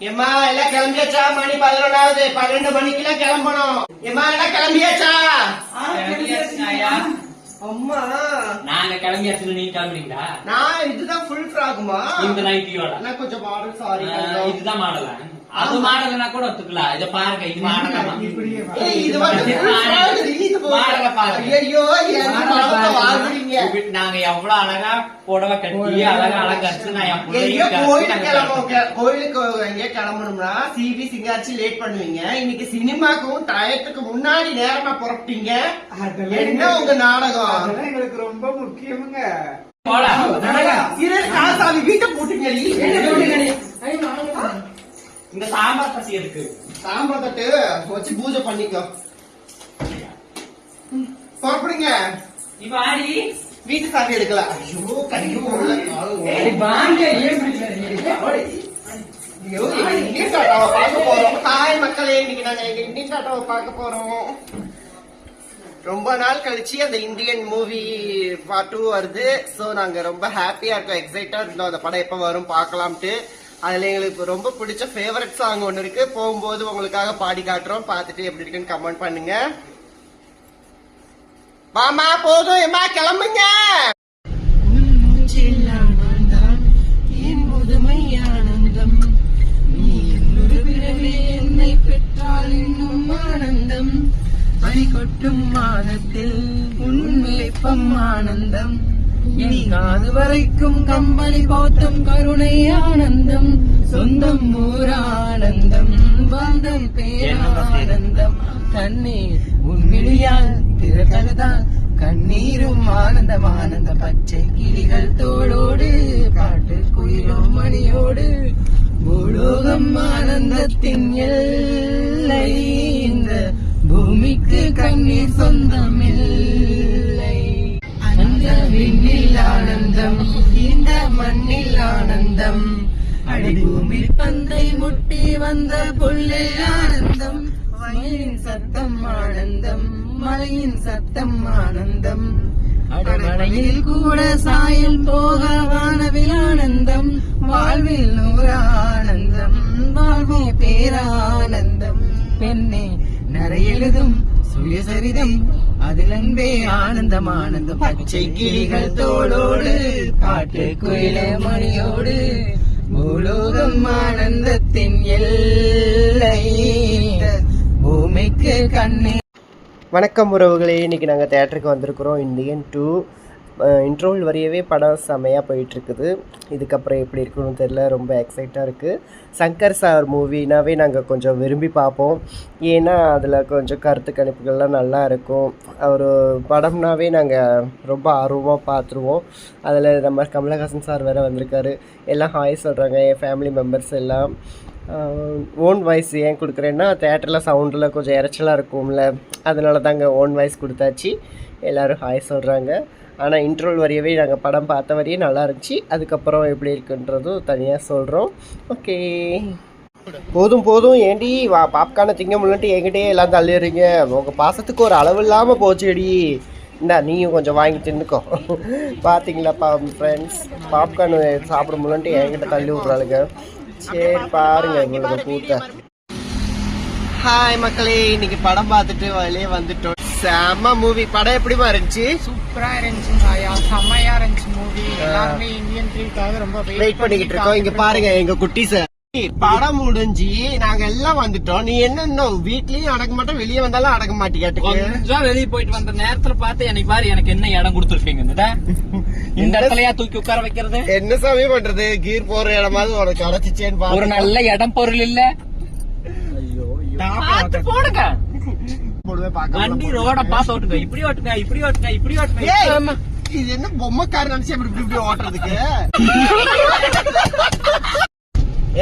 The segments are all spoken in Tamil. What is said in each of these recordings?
ஏம்மா எல்லாம் கிளம்பியாச்சா? மணி பதினொன்னாவது. பன்னெண்டு மணிக்கெல்லாம் கிளம்பணும். ஏம்மா எல்லாம் கிளம்பியாச்சா? அம்மா. நாங்க கிளம்பியாச்சு நீங்க கிளம்புறீங்களா? நான் இதுதான் ஃபுல் ஃப்ராகுமா இந்த நைட்டியோட நான் கொஞ்சம் மாடல் சாரி இதுதான் மாடலா அது மாடல்னா கூட ஒத்துக்கலாம். இத பாருங்க இது மாடலா இது வந்து full frock, இது போதும். மாடல பாருங்க. ஐயோ நாங்க எவ்வளவு அழகா புடவை கட்டி அழகா நான் என் பிள்ளைங்க கோயிலுக்கு கிளம்பணும்னா சிவி சிங்காரிச்சு லேட் பண்ணுவீங்க. இன்னைக்கு சினிமாக்கும் டயத்துக்கு முன்னாடி நேரமா புறப்பட்டீங்க. என்ன உங்க நாடகம்? எங்களுக்கு ரொம்ப முக்கியமுங்க. போலாம். வீட்டை போட்டுங்க. இந்த சாம்பார் பசி இருக்கு சாம்பார் தட்டு வச்சு பூஜை பண்ணிக்கோ. புறப்படுங்க. இப்ப ஆடி வீட்டு சாவி எடுக்கல. ஐயோ கையோ டாட்டாவை பார்க்க போறோம். ஹாய் மக்களே இன்னைக்கு நாங்க பார்க்க போறோம். ரொம்ப நாள் கழிச்சு அந்த இந்தியன் மூவி பார்ட் டூ வருது. சோ நாங்க ரொம்ப ஹாப்பியா இருக்கோம். எக்ஸைட்டா இருந்தோம். அந்த படம் எப்ப வரும் பார்க்கலாம்ட்டு. அதுல எங்களுக்கு ரொம்ப பிடிச்ச ஃபேவரட் சாங் ஒன்று இருக்கு. போகும்போது உங்களுக்காக பாடி காட்டுறோம். பார்த்துட்டு எப்படி இருக்குன்னு கமெண்ட் பண்ணுங்க. வாமா போதும். எம்மா கிளம்புங்க. ஆனந்தம். நீ என்னொரு என்னை பெற்றால் ஆனந்தம். கொட்டும் மாதத்தில் உண்மைப்பம் ஆனந்தம். இனி காது வரைக்கும் கம்பளி போத்தும் கருணை ஆனந்தம் சொந்தம் ஊரானந்தம் பந்தம் பேரானந்தம். தண்ணீர் உன் விழியால் கண்ணீரும் ஆனந்தம் ஆனந்த பச்சை கிளிகள் தோளோடு பாட்டு குயிலும் மணியோடு. பூலோகம் ஆனந்தத்தின் எல்லை இந்த பூமிக்கு கண்ணீர் சொந்தமில்லை. ஆனந்தம் இந்த மண்ணில் ஆனந்தம். அடிபூமி பந்தை முட்டி வந்த புள்ளே ஆனந்தம். வயலின் சத்தம் ஆனந்தம் மலையின் சத்தம் ஆனந்தம். அடமலையில் கூட சாயல் போக வானவில் ஆனந்தம். வாழ்வில் நூறு ஆனந்தம் வாழ்வே பேரானந்தம். பெண்ணே நரையெழுதும் சுயசரிதம் அதில் அன்பே ஆனந்தம் ஆனந்தம். பச்சை கிளிகள் தோளோடு பாட்டு குயில மணியோடு பூலோகம் ஆனந்தத்தின் எல்லை. பூமிக்கு கண்ணே வணக்கம் உறவுகளே இன்னைக்கு நாங்கள் தேட்டருக்கு வந்திருக்கிறோம். இந்தியன் டூ இன்ட்ரோல் வரையவே படம் செமையாக போயிட்டுருக்குது. இதுக்கப்புறம் எப்படி இருக்குன்னு தெரில ரொம்ப எக்ஸைட்டாக இருக்குது சங்கர் சார் மூவினாவே நாங்கள் கொஞ்சம் விரும்பி பார்ப்போம். ஏன்னா அதில் கொஞ்சம் கருத்து கணிப்புகள்லாம் நல்லா இருக்கும். அவர் படம்னாவே நாங்கள் ரொம்ப ஆர்வமாக பார்த்துருவோம். அதில் நம்ம கமலஹாசன் சார் வேறு வந்திருக்காரு. எல்லாம் ஹாய் சொல்கிறாங்க என் ஃபேமிலி மெம்பர்ஸ் எல்லாம். ஓன் வாய்ஸ் ஏன் கொடுக்குறேன்னா தேட்டரில் சவுண்டில் கொஞ்சம் இறைச்சலாக இருக்கும்ல. அதனால தாங்க ஓன் வாய்ஸ் கொடுத்தாச்சு. எல்லோரும் ஹாய் சொல்கிறாங்க ஆனால் இன்ட்ரோல் வரையவே நாங்கள் படம் பார்த்த வரையே நல்லா இருந்துச்சு. அதுக்கப்புறம் எப்படி இருக்குன்றதும் தனியாக சொல்கிறோம் ஓகே போதும் போதும். ஏண்டி வா பாப்கார்னை திங்க முடியலன்ட்டு என்கிட்டயே எல்லாம் தள்ளிடுறீங்க. உங்கள் பாசத்துக்கு ஒரு அளவு இல்லாமல் போச்சுடி. இந்தா நீயும் கொஞ்சம் வாங்கி தின்னுக்கோ. பார்த்தீங்களா பா ஃப்ரெண்ட்ஸ் பாப்கார்ன் சாப்பிட முடியலன்ட்டு என்கிட்ட தள்ளி விட்றாளுங்க. சரி பாருங்க உங்களுக்கு கூட்ட ஹாய் மக்களே. இன்னைக்கு படம் பார்த்துட்டு வெளியே வந்துட்டோம். செம்ம மூவி படம் எப்படிமா இருந்துச்சு? சூப்பரா இருந்துச்சுங்க செம்மையா இருந்துச்சு மூவி எல்லாருமே இந்தியன் த்ரீக்காக ரொம்ப வெயிட் பண்ணிக்கிட்டு இருக்கோம். இங்க பாருங்க எங்க குட்டி சார் படம் முடிஞ்சு நாங்க எல்லாம் வந்துட்டோம். நீ என்ன வீட்லயும் அடக்க மாட்டோம் வெளியே வந்தாலும் அடக்க கொஞ்சம் வெளிய போயிட்டு வந்த நேரத்துல பார்த்து எனக்கு பாரு எனக்கு என்ன இடம் கொடுத்துருப்பீங்க இந்த இடத்துலயா தூக்கி உட்கார வைக்கிறது? என்ன சாமி பண்றது? கீர் போற இடமாவது உனக்கு கிடைச்சிச்சேன்னு ஒரு நல்ல இடம் பொருள் இல்ல? பார்த்து போடுங்க. போடுவேன் பார்க்க வண்டி ரோட பாஸ் ஓட்டுங்க. இப்படி ஓட்டுங்க இப்படி ஓட்டுங்க இப்படி ஓட்டுங்க. இது என்ன பொம்மைக்கார நினைச்சு இப்படி இப்படி இப்படி ஓட்டுறதுக்கு?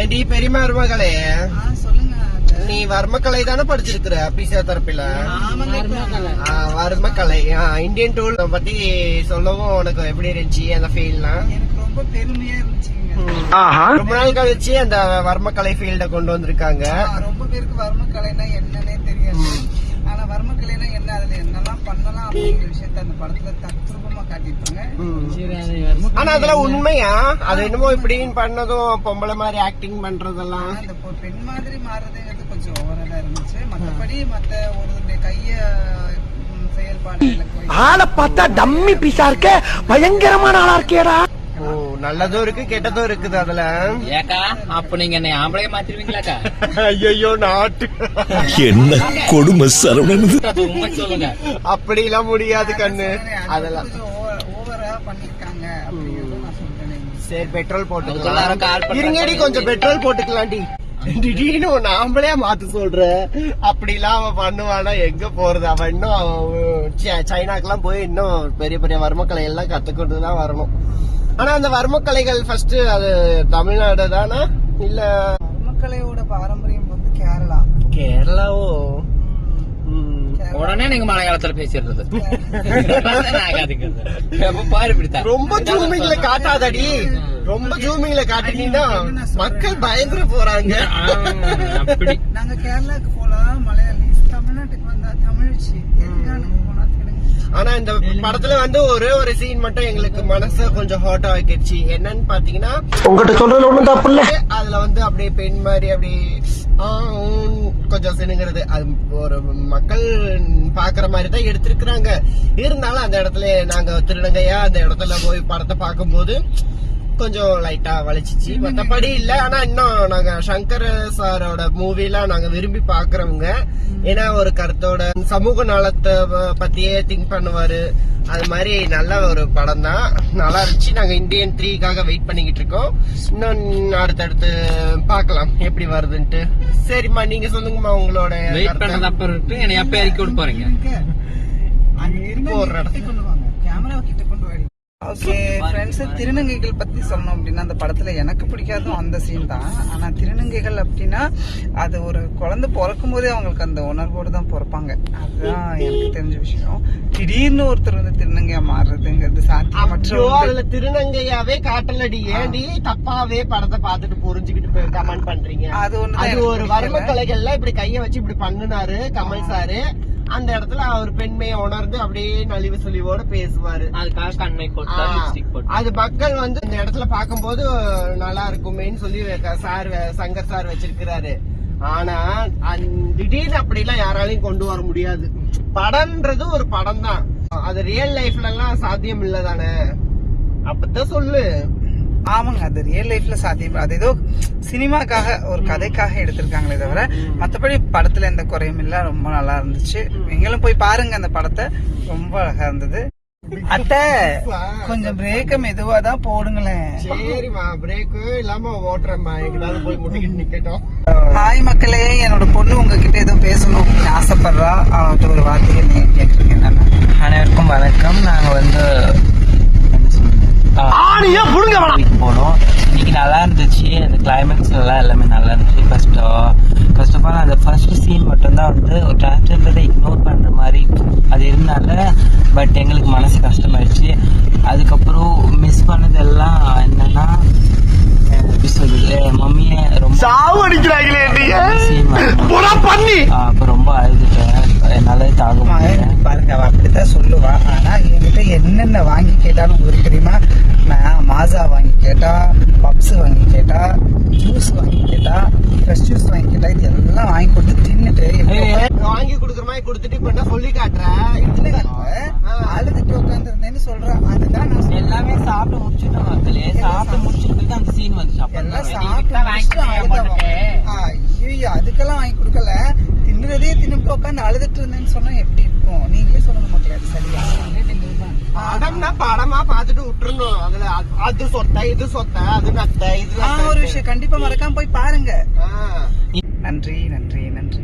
ஏடி பெரிய மருமகளே. சொல்லுங்க நீ வர்மக்கலை தானே படிச்சிருக்கிற பிசியோதெரப்பில ஆ, வர்மக்கலை. இந்தியன் டூல் பத்தி சொல்லவும் உனக்கு எப்படி இருந்துச்சு அந்த ஃபீல்லாம் எனக்கு ரொம்ப பெருமையா இருந்துச்சுங்க. ரொம்ப நாள் கழிச்சு அந்த வர்மக்கலை ஃபீல்ட கொண்டு வந்திருக்காங்க. ஆ, ரொம்ப பேருக்கு வர்மக்கலைனா என்னன்னே தெரியாது. அதுல என்னெல்லாம் பண்ணலாம் அப்படிங்கிற விஷயத்த அந்த படத்துல தத்ரூபமா காட்டியிருப்பாங்க. ஆனா அதெல்லாம் உண்மையா? அது என்னமோ இப்படின்னு பண்ணதும் பொம்பளை மாதிரி ஆக்டிங் பண்றதெல்லாம். அந்த பெண் மாதிரி மாறுறதுங்கிறது கொஞ்சம் ஓவரா இருந்துச்சு. மத்தபடி மத்த ஒருவருடைய கைய செயல்பாடு ஆளை பார்த்தா டம்மி பீஸா இருக்க. பயங்கரமான ஆளா இருக்கேடா. நல்லதும் இருக்கு கெட்டதும் இருக்குது அதுல. ஏக்கா அப்ப நீங்க என்னை ஆம்பளைய மாத்திருவீங்களாக்கா? ஐயோ நாட்டு. என்ன கொடுமை சரவணன் சொல்லுங்க. அப்படி எல்லாம் முடியாது கண்ணு. அது அதெல்லாம். சரி பெட்ரோல் போட்டுக்கலாம். இருங்கடி கொஞ்சம் பெட்ரோல் போட்டுக்கலாம்டி. திடீர்னு ஒன்னு ஆம்பளையா மாத்து சொல்ற. அப்படிலாம் அவன் பண்ணுவானா எங்க போறது? அவன் இன்னும் அவன் சை- சைனாக்கெல்லாம் போய் இன்னும் பெரிய பெரிய வர்மக்கலை எல்லாம் கத்துக்கொண்டு தான் வரணும். ஆனா அந்த வர்மக்கலைகள் ஃபர்ஸ்ட் அது தமிழ்நாடு தானா இல்ல மக்களையோட பாரம்பரியம் வந்து கேரளா. கேரளாவோ? ம். உடனே நீங்க மலையாளத்துல பேசிடுறது. ரொம்ப ஜூமிங்ல காட்டாதடி. ரொம்ப ஜூமிங்ல காட்டினீங்கன்னா மக்கள் பயந்துட போறாங்க. நாங்க கேரளாக்கு போலாம் மலையாளிஸ் ஆனா இந்த படத்துல வந்து ஒரே ஒரு சீன் மட்டும் எங்களுக்கு மனச கொஞ்சம் ஹாட் ஆக்கிடுச்சு. என்னன்னு பாத்தீங்கன்னா உங்ககிட்ட சொல்றதுல ஒண்ணும் தப்பு இல்ல. அதுல வந்து அப்படியே பெண் மாதிரி அப்படி ஆ, ஊன் கொஞ்சம் சினுங்கிறது. அது ஒரு மக்கள் பாக்குற மாதிரி தான் எடுத்திருக்கிறாங்க. இருந்தாலும் அந்த இடத்துல நாங்க திருநங்கையா அந்த இடத்துல போய் படத்தை பார்க்கும்போது கொஞ்சம் லைட்டா வலிச்சிச்சு. மத்தபடி இல்ல. ஆனா இன்னும் நாங்க சங்கர் சாரோட மூவிலாம் நாங்க விரும்பி பாக்குறவங்க. ஏன்னா ஒரு கருத்தோட சமூக நலத்தை பத்தியே திங்க் பண்ணுவாரு. அது மாதிரி நல்ல ஒரு படம் தான். நல்லா இருந்துச்சு. நாங்க இந்தியன் த்ரீக்காக வெயிட் பண்ணிக்கிட்டு இருக்கோம். இன்னும் அடுத்தடுத்து பார்க்கலாம் எப்படி வருதுன்ட்டு. சரிம்மா நீங்க சொல்லுங்கம்மா உங்களோட வெயிட். பண்ணது அப்புறம் என்னை எப்ப இறக்கி விட்டு போறீங்க ஒரு இருந்து கிட்ட கொண்டு வாங்க கேமரா கிட்ட கொண்டு வாடி ஓகே ஃப்ரெண்ட்ஸ் திருநங்கைகள் பத்தி சொல்லணும் அப்படின்னா அந்த படத்துல எனக்கு பிடிக்காதும் அந்த சீன் தான். ஆனா திருநங்கைகள் அப்படின்னா அது ஒரு குழந்தை பிறக்கும் போதே அவங்களுக்கு அந்த உணர்வோடு தான் பிறப்பாங்க. அதுதான் எனக்கு தெரிஞ்ச விஷயம். திடீர்னு ஒருத்தர் வந்து திருநங்கையா மாறுறதுங்கிறது சாத்தியமற்ற ஒன்று. அதுல திருநங்கையாவே காட்டலடி. ஏண்டி? தப்பாவே படத்தை பார்த்துட்டு புரிஞ்சுக்கிட்டு கமெண்ட் பண்றீங்க. அது எனக்கு ஒரு. வர்ம கலைகள்ல இப்படி கைய வச்சு இப்படி பண்ணுனாரு கமல் சாரு. அந்த இடத்துல அவர் பெண்மையை உணர்ந்து அப்படியே நலிவு சுழிவோட பேசுவாரு. அதுக்காக கண்ணை போட்டா அது மக்கள் வந்து இந்த இடத்துல பார்க்கும்போது நல்லா இருக்குமேன்னு சொல்லி சார் சங்கர் சார் வச்சிருக்கிறாரு. ஆனா அந்த- திடீர்னு அப்படிலாம் யாராலையும் கொண்டு வர முடியாது. படம்ன்றது ஒரு படம் தான் அது ரியல் லைஃப்ல எல்லாம் சாத்தியம் இல்ல தானே அப்பதான் சொல்லு. ஆமாங்க அது ரியல் லைஃப்ல சாத்தியம். அது ஏதோ சினிமாக்காக ஒரு கதைக்காக எடுத்திருக்காங்களே தவிர மத்தபடி படத்துல எந்த குறையும் இல்ல ரொம்ப நல்லா இருந்துச்சு. நீங்களும் போய் பாருங்க அந்த படத்தை. ரொம்ப அழகா இருந்தது. அத்தை கொஞ்சம் பிரேக்க மெதுவா தான் போடுங்களேன். சரிம்மா பிரேக்கு இல்லாம ஓட்டுறேம்மா. எங்கேயாவது போய் முட்டிக்கிட்டு நிக்கட்டும். ஹாய் மக்களே என்னோட பொண்ணு உங்ககிட்ட ஏதோ பேசணும் ஆசைப்படுறா. அவன்கிட்ட ஒரு வார்த்தைகள் நீங்க கேட்டிருக்கேன் அனைவருக்கும் வணக்கம். நாங்க வந்து என்ன சொல்றது ஆணியா புடுங்க வேணாம் வீட்டுக்கு போனோம் இன்னைக்கு நல்லா இருந்துச்சு அந்த கிளைமேக்ஸ் எல்லாம் எல்லாமே நல்லா இருந்துச்சு ஃபர்ஸ்ட் ஃபர்ஸ்ட் ஆஃப் ஆல் அந்த ஃபர்ஸ்ட் சீன் மட்டும்தான் வந்து ஒரு டிரான்ஸ்ஜெண்டரை இக்னோர் பண்ற மாதிரி அது இருந்தால பட் எங்களுக்கு மனசு கஷ்டமாயிடுச்சு. அதுக்கப்புறம் மிஸ் பண்ணதெல்லாம் என்னன்னா எப்படி சொல்றது? மம்மியை ரொம்ப சாவு அடிக்கிறாங்களே நீங்க சீன் போடா பண்ணி. அப்ப ரொம்ப அழுதுட்டேன். என்னால தாங்க முடியல. பாருங்க அவ அப்படித்தான் சொல்லுவா. ஆனா என்கிட்ட என்னென்ன வாங்கி கேட்டாலும் உங்களுக்கு தெரியுமா? நான் மாசா வாங்கி கேட்டா பப்ஸ் வாங்கி கேட்டா ஜூஸ் வாங்கி கேட்டா ஃப்ரெஷ் ஜூஸ் வாங்கி கேட்டா இது எல்லாம் வாங்கி கொடுத்து தின்னுட்டு வாங்கி கொடுக்குற மாதிரி கொடுத்துட்டு இப்ப என்ன சொல்லி காட்டுற? இட்லி காட்டுவேன், அழுதுட்டு உட்காந்துருந்தேன்னு சொல்றேன் அதுதான் நான். எல்லாமே சாப்பிட்டு முடிச்சுட்டோம் மக்களே. சாப்பிட்டு முடிச்சிட்டு அந்த சீன் வந்துச்சு சாப்பிட்டு அதுக்கெல்லாம் வாங்கி கொடுக்கல. தின்னுறதே தின்னுட்டு உட்காந்து அழுதுட்டு இருந்தேன்னு சொன்னா எப்படி இருக்கும்? நீங்களே சொல்லுங்க மக்களே அது சரியா? படம்னா படமா பார்த்துட்டு விட்டுறணும். அதுல அது- சொத்த இது சொத்த அது நத்த இது ஆ, ஒரு விஷயம். கண்டிப்பா மறக்காம போய் பாருங்க. நன்றி நன்றி நன்றி.